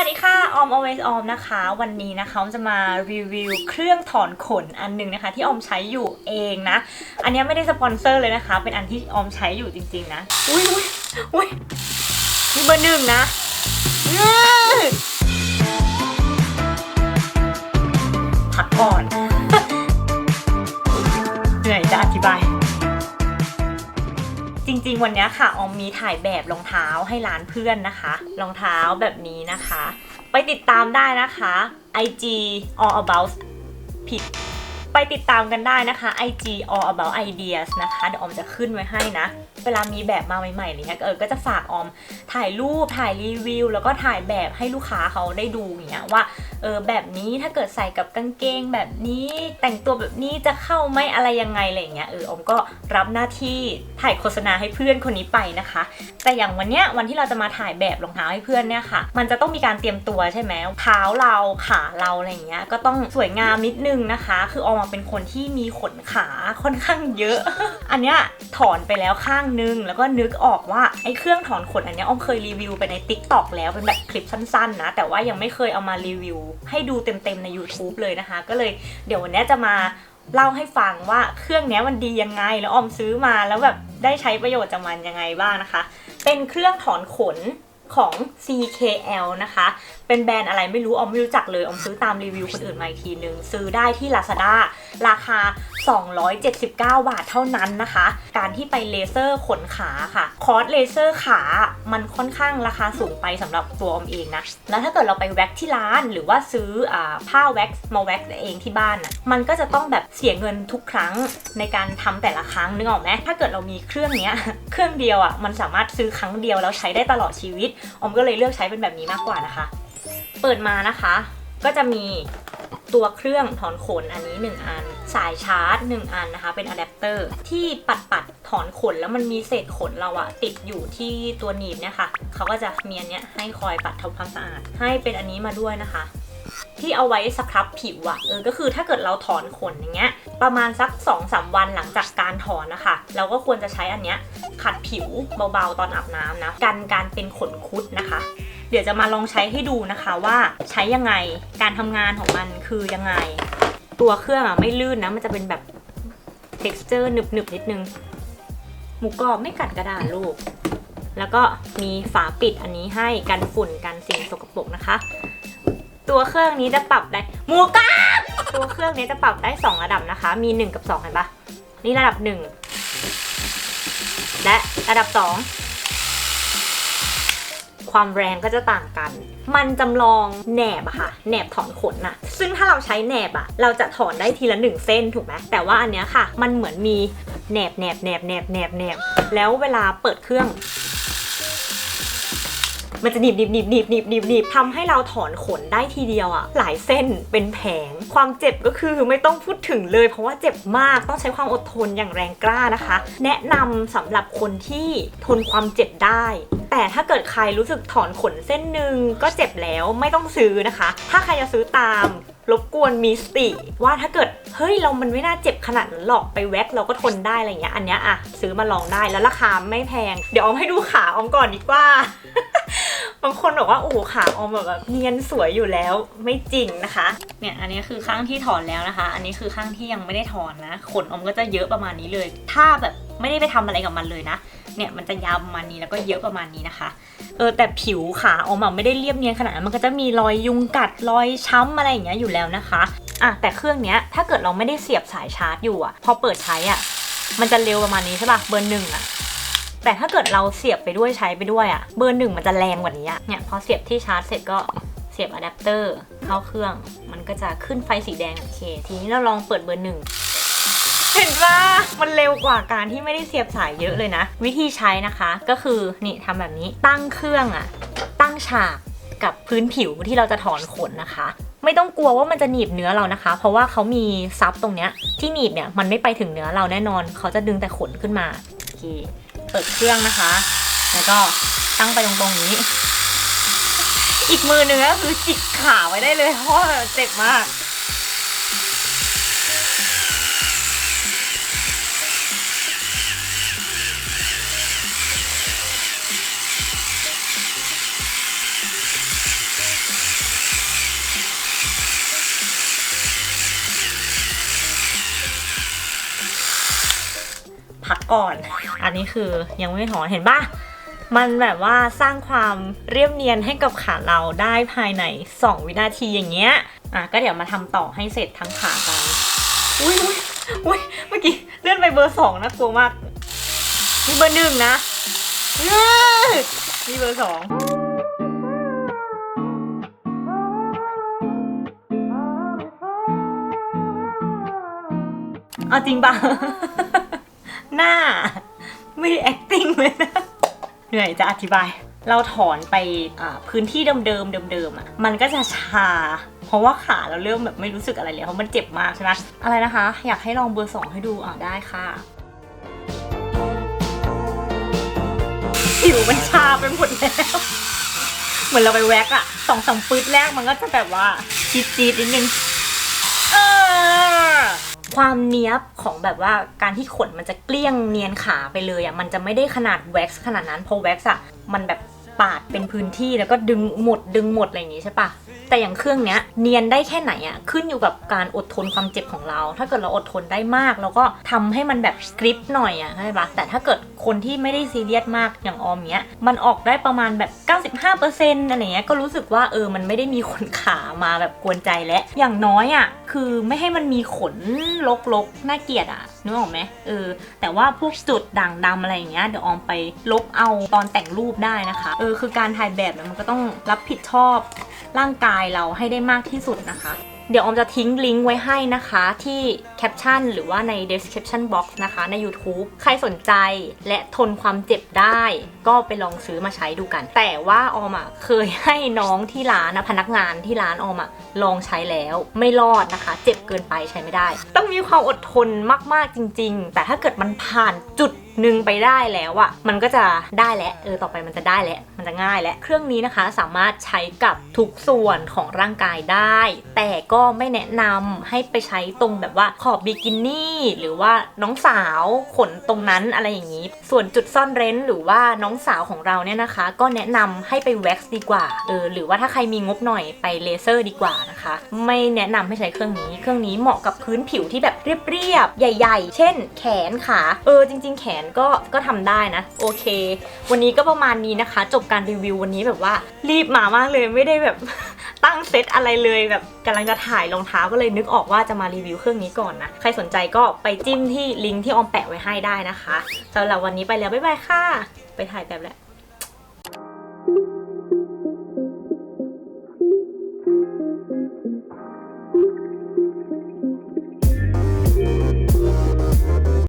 วัสดีค่ะ ออม always ออมนะคะ วันนี้นะคะออมจะมารีวิวเครื่องถอนขนอันหนึ่งนะคะ ที่ออมใช้อยู่เองนะ อันนี้ไม่ได้สปอนเซอร์เลยนะคะ เป็นอันที่ออมใช้อยู่จริง ๆ นะ อุ้ยอุ้ยอุ้ยนี่เบอร์หนึ่งนะ ริงๆ วันนี้ค่ะออมมีถ่ายแบบรองเท้าให้ร้านเพื่อนนะคะ รองเท้าแบบนี้นะคะ ไปติดตามได้นะคะ IG all about ผิด ไปติดตามกันได้นะคะ IG all about ideas นะคะ เดี๋ยวออมจะขึ้นไว้ให้นะ เวลามีแบบมาใหม่ๆอะไรเงี้ยเออก็จะฝากออมถ่ายรูปถ่ายรีวิว แล้วก็ถ่ายแบบให้ลูกค้าเขาได้ดูอย่างเงี้ยว่าเออแบบนี้ถ้าเกิดใส่กับกางเกงแบบนี้แต่งตัวแบบนี้จะเข้าไหมอะไรยังไงอะไรเงี้ยเออออมก็รับหน้าที่ถ่ายโฆษณาให้เพื่อนคนนี้ไปนะคะ แต่อย่างวันเนี้ยวันที่เราจะมาถ่ายแบบรองเท้าให้เพื่อนเนี่ยค่ะ มันจะต้องมีการเตรียมตัวใช่ไหมเท้าเราขาเราอะไรเงี้ยก็ต้องสวยงามนิดนึงนะคะ คือออมเป็นคนที่มีขนขาค่อนข้างเยอะ อันเนี้ยถอนไปแล้วข้างนึง แล้วก็นึกออกว่าไอ้เครื่องถอนขนอันนี้ยออมเคยรีวิวไปใน t ิ k t o k แล้วเป็นแบบคลิปสั้นๆนะ แต่ว่ายังไม่เคยเอามารีวิว ให้ดูเต็มๆใน YouTube เลยนะคะ ก็เลยเดี๋ยววันนี้จะมาเล่าให้ฟังว่าเครื่องนี้มันดียังไง แล้วออมซื้อมาแล้วแบบได้ใช้ประโยชน์จากมันยังไงบ้างนะคะ เป็นเครื่องถอนขนของ CKL นะคะ เป็นแบรนด์อะไรไม่รู้ออมไม่รู้จักเลยออมซื้อตามรีวิวคนอื่นมาอีกทีนึง ซื้อได้ที่ Lazada ราคา 279 บาทเท่านั้นนะคะ การที่ไปเลเซอร์ขนขาค่ะ คอร์สเลเซอร์ขา มันค่อนข้างราคาสูงไปสำหรับตัวออมเองนะ แล้วถ้าเกิดเราไปแว็กที่ร้าน หรือว่าซื้ออผ้าแว็กซ์มาแว็กซ์เองที่บ้านน่ะมันก็จะต้องแบบเสียเงินทุกครั้งในการทำแต่ละครั้งนึกออกไหมถ้าเกิดเรามีเครื่องเนี้ยเครื่องเดียวอะมันสามารถซื้อครั้งเดียวแล้วใช้ได้ตลอดชีวิตออมก็เลยเลือกใช้เป็นแบบนี้มากกว่านะคะ เปิดมานะคะ ก็จะมีตัวเครื่องถอนขนอันนี้ 1 อัน สายชาร์จ 1 อันนะคะ เป็นอะแดปเตอร์ที่ปัดปัดๆถอนขนแล้วมันมีเศษขนเราอะติดอยู่ที่ตัวหนีบเนี่ยค่ะเขาก็จะมีอันเนี้ยให้คอยปัดทำความสะอาด ให้เป็นอันนี้มาด้วยนะคะ ที่เอาไว้สครับผิวอะเออก็คือถ้าเกิดเราถอนขนอย่างเงี้ย ประมาณสัก2อสวันหลังจากการถอนนะคะ เราก็ควรจะใช้อันเนี้ยขัดผิวเบาๆตอนอาบน้ำนะกันการเป็นขนคุดนะคะ เดี๋ยวจะมาลองใช้ให้ดูนะคะว่าใช้ยังไงการทำงานของมันคือยังไง ตัวเครื่องอะไม่ลื่นนะ มันจะเป็นแบบ texture หนึบๆนิดนึง หมูกรอบไม่กัดกระดาษลูก แล้วก็มีฝาปิดอันนี้ให้กันฝุ่นกันสิ่งสกปรกนะคะ ตัวเครื่องนี้จะปรับได้หมูกรอบตัวเครื่องนี้จะปรับได้ 2 ระดับนะคะ มี 1 กับ 2 เห็นปะนี่ระดับ 1 และระดับ 2 ความแรงก็จะต่างกัน มันจำลองแหนบอะค่ะ แหนบถอนขนอะซึ่งถ้าเราใช้แหนบอะเราจะถอนได้ทีละหนึ่งเส้นถูกไหมแต่ว่าอันเนี้ยค่ะ มันเหมือนมีแหนบแหนบแหนบแหนบแหนบแหนบแล้วเวลาเปิดเครื่อง มันจะหนีบหนีบหนีบหนีบหนีบหนีบหนีบทำให้เราถอนขนได้ทีเดียวอะหลายเส้นเป็นแผง ความเจ็บก็คือไม่ต้องพูดถึงเลย เพราะว่าเจ็บมากต้องใช้ความอดทนอย่างแรงกล้านะคะ แนะนำสำหรับคนที่ทนความเจ็บได้ แต่ถ้าเกิดใครรู้สึกถอนขนเส้นหนึ่งก็เจ็บแล้วไม่ต้องซื้อนะคะ ถ้าใครจะซื้อตามรบกวนมีสติว่าถ้าเกิด เฮ้ย เรามันไม่น่าเจ็บขนาดนั้นหรอกไปแว็กเราก็ทนได้อะไรเงี้ยอันเนี้ยอะซื้อมาลองได้แล้วราคาไม่แพง เดี๋ยวออมให้ดูขาออมก่อนดีกว่า บางคนบอกว่าโอ้ขาออมแบบเนียนสวยอยู่แล้วไม่จริงนะคะ เนี่ยอันนี้คือข้างที่ถอนแล้วนะคะ อันนี้คือข้างที่ยังไม่ได้ถอนนะ ขนออมก็จะเยอะประมาณนี้เลย ถ้าแบบไม่ได้ไปทำอะไรกับมันเลยนะ เนี่ยมันจะยาวประมาณนี้แล้วก็เยอะประมาณนี้นะคะ เออแต่ผิวขาออมอะไม่ได้เรียบเนียนขนาดนั้นมันก็จะมีรอยยุงกัดรอยช้ำอะไรอย่างเงี้ยอยู่แล้วนะคะอะแต่เครื่องเนี้ยถ้าเกิดเราไม่ได้เสียบสายชาร์จอยู่อะพอเปิดใช้อะมันจะเร็วประมาณนี้ใช่ป่ะเบอร์หนึ่งอะ แต่ถ้าเกิดเราเสียบไปด้วยใช้ไปด้วยอะเบอร์หนึ่งมันจะแรงกว่านี้อะเนี่ยพอเสียบที่ชาร์จเสร็จก็เสียบอะแดปเตอร์เข้าเครื่อง มันก็จะขึ้นไฟสีแดงโอเค ทีนี้เราลองเปิดเบอร์หนึ่งเห็นว่ามันเร็วกว่าการที่ไม่ได้เสียบสายเยอะเลยนะ วิธีใช้นะคะก็คือนี่ทำแบบนี้ตั้งเครื่องอะตั้งฉากกับพื้นผิวที่เราจะถอนขนนะคะ ไม่ต้องกลัวว่ามันจะหนีบเนื้อเรานะคะ เพราะว่าเขามีซับตรงเนี้ยที่หนีบเนี่ยมันไม่ไปถึงเนื้อเราแน่นอน เขาจะดึงแต่ขนขึ้นมาโอเค เปิดเครื่องนะคะ แล้วก็ตั้งไปตรงๆนี้ อีกมือหนึ่งก็คือจิกขาไว้ได้เลยเพราะเจ็บมาก พักก่อน อันนี้คือยังไม่ถอนเห็นปะมันแบบว่าสร้างความเรียบเนียนให้กับขาเราได้ภายใน 2 วินาทีอย่างเงี้ย อะก็เดี๋ยวมาทำต่อให้เสร็จทั้งขากันอุ้ยอุ้ยอุ้ยเมื่อกี้เลื่อนไปเบอร์สองนะกลัวมากนี่เบอร์หนึ่งนะอื้อนี่เบอร์สองเอาจริงปะ หน้า ไม่ได้ acting เลยนะเหนื่อยจะอธิบาย เราถอนไปพื้นที่เดิมๆเดิมๆอะมันก็จะชา เพราะว่าขาเราเริ่มแบบไม่รู้สึกอะไรเลยเพราะมันเจ็บมากใช่ไหมอะไรนะคะ อยากให้ลองเบอร์สองให้ดูอ่าได้ค่ะผิวมันชาไปหมดแล้วเหมือนเราไปแว็กอะสองสามปื๊ดแรกมันก็จะแบบว่าจี๊ดจี๊ดๆนิดนึงเออ ความเนี้ยบของแบบว่าการที่ขนมันจะเกลี้ยงเนียนขาไปเลยอะมันจะไม่ได้ขนาดแว็กซ์ขนาดนั้นเพราะแว็กซ์อะมันแบบ ปาดเป็นพื้นที่แล้วก็ดึงหมดดึงหมดอะไรอย่างงี้ใช่ปะแต่อย่างเครื่องเนี้ยเนียนได้แค่ไหนอะขึ้นอยู่กับการอดทนความเจ็บของเรา ถ้าเกิดเราอดทนได้มากเราก็ทำให้มันแบบกริปหน่อยอะใช่ปะแต่ถ้าเกิดคนที่ไม่ได้ซีเรียสมากอย่างออมเนี้ยมันออกได้ประมาณแบบ 95%อะไรเงี้ยก็รู้สึกว่าเออมันไม่ได้มีขนขามาแบบกวนใจและ อย่างน้อยอะคือไม่ให้มันมีขนลกๆน่าเกลียดอะ นึกออกไหมเออ แต่ว่าพวกจุดด่างดำอะไรอย่างเงี้ยเดี๋ยวออมไปลบเอาตอนแต่งรูปได้นะคะ เออคือการถ่ายแบบเนี่ยมันก็ต้องรับผิดชอบร่างกายเราให้ได้มากที่สุดนะคะ เดี๋ยวออมจะทิ้งลิงก์ไว้ให้นะคะที่แคปชั่นหรือว่าใน description box นะคะใน YouTube ใครสนใจและทนความเจ็บได้ ก็ไปลองซื้อมาใช้ดูกัน แต่ว่าออมอะเคยให้น้องที่ร้านนะพนักงานที่ร้านออมอะลองใช้แล้วไม่รอดนะคะ เจ็บเกินไปใช้ไม่ได้ ต้องมีความอดทนมากๆจริง ๆ แต่ถ้าเกิดมันผ่านจุด หนึ่งไปได้แล้วอะมันก็จะได้แล้วเออต่อไปมันจะได้แล้วมันจะง่ายแล้วเครื่องนี้นะคะสามารถใช้กับทุกส่วนของร่างกายได้ แต่ก็ไม่แนะนำให้ไปใช้ตรงแบบว่าขอบบิกินี่หรือว่าน้องสาวขนตรงนั้นอะไรอย่างนี้ ส่วนจุดซ่อนเร้นหรือว่าน้องสาวของเราเนี่ยนะคะ ก็แนะนำให้ไปแว็กซ์ดีกว่าเออหรือว่าถ้าใครมีงบหน่อยไปเลเซอร์ดีกว่านะคะ ไม่แนะนำให้ใช้เครื่องนี้ เครื่องนี้เหมาะกับพื้นผิวที่แบบเรียบๆใหญ่ ๆ เช่น แขนขาเออจริง ๆ แขนก็ก็ทำได้นะ โอเค วันนี้ก็ประมาณนี้นะคะ จบการรีวิววันนี้แบบว่า รีบมามากเลยไม่ได้แบบ ตั้งเซตอะไรเลยแบบกำลังจะถ่ายรองเท้าก็เลยนึกออกว่าจะมารีวิวเครื่องนี้ก่อนนะ ใครสนใจก็ไปจิ้มที่ลิงก์ที่ออมแปะไว้ให้ได้นะคะสำหรับวันนี้ไปแล้วบ๊ายบายค่ะ ไปถ่ายแบบแล้ว